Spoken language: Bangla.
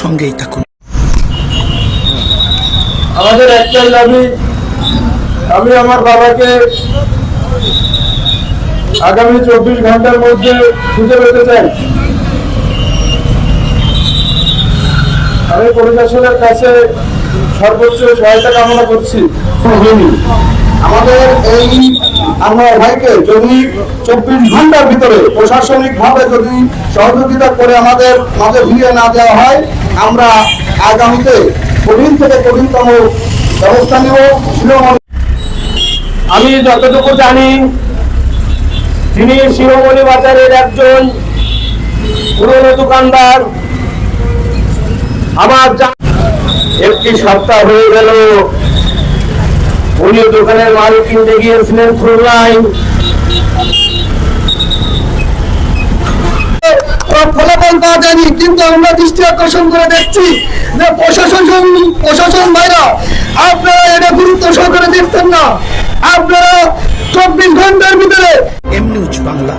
সঙ্গেই থাকুন। আমাদের একটাই দাবি আমি আমার বাবাকে আগামী চব্বিশ ঘণ্টার মধ্যে খুঁজে পেতে চাই। আমি প্রশাসনের কাছে সর্বোচ্চ সহায়তা কামনা করছি। আমাদের এই আমার ভাইকে যদি চব্বিশ ঘণ্টার ভিতরে প্রশাসনিক ভাবে যদি সহযোগিতা করে আমাদের মাঝে ফিরিয়ে না দেওয়া হয়, আমরা আগামীতে কঠিন থেকে কঠিনতম ব্যবস্থা নেব আমি যতটুকু জানি, তিনি শিরোমণি বাজারের একজন পুরনো দোকানদার। আমার একটি সপ্তাহ হয়ে গেল। উনি দোকানের মাল কিনতে গিয়েছিলেন খুলনায় ফলাফল পাওয়া যায়নি কিন্তু আমরা দৃষ্টি আকর্ষণ করে দেখছি যে প্রশাসন প্রশাসন ভাইরা আপনারা এটা গুরুত্ব সহকারে দেখছেন না। আপনারা চব্বিশ ঘণ্টার ভিতরে এম নিউজ বাংলা।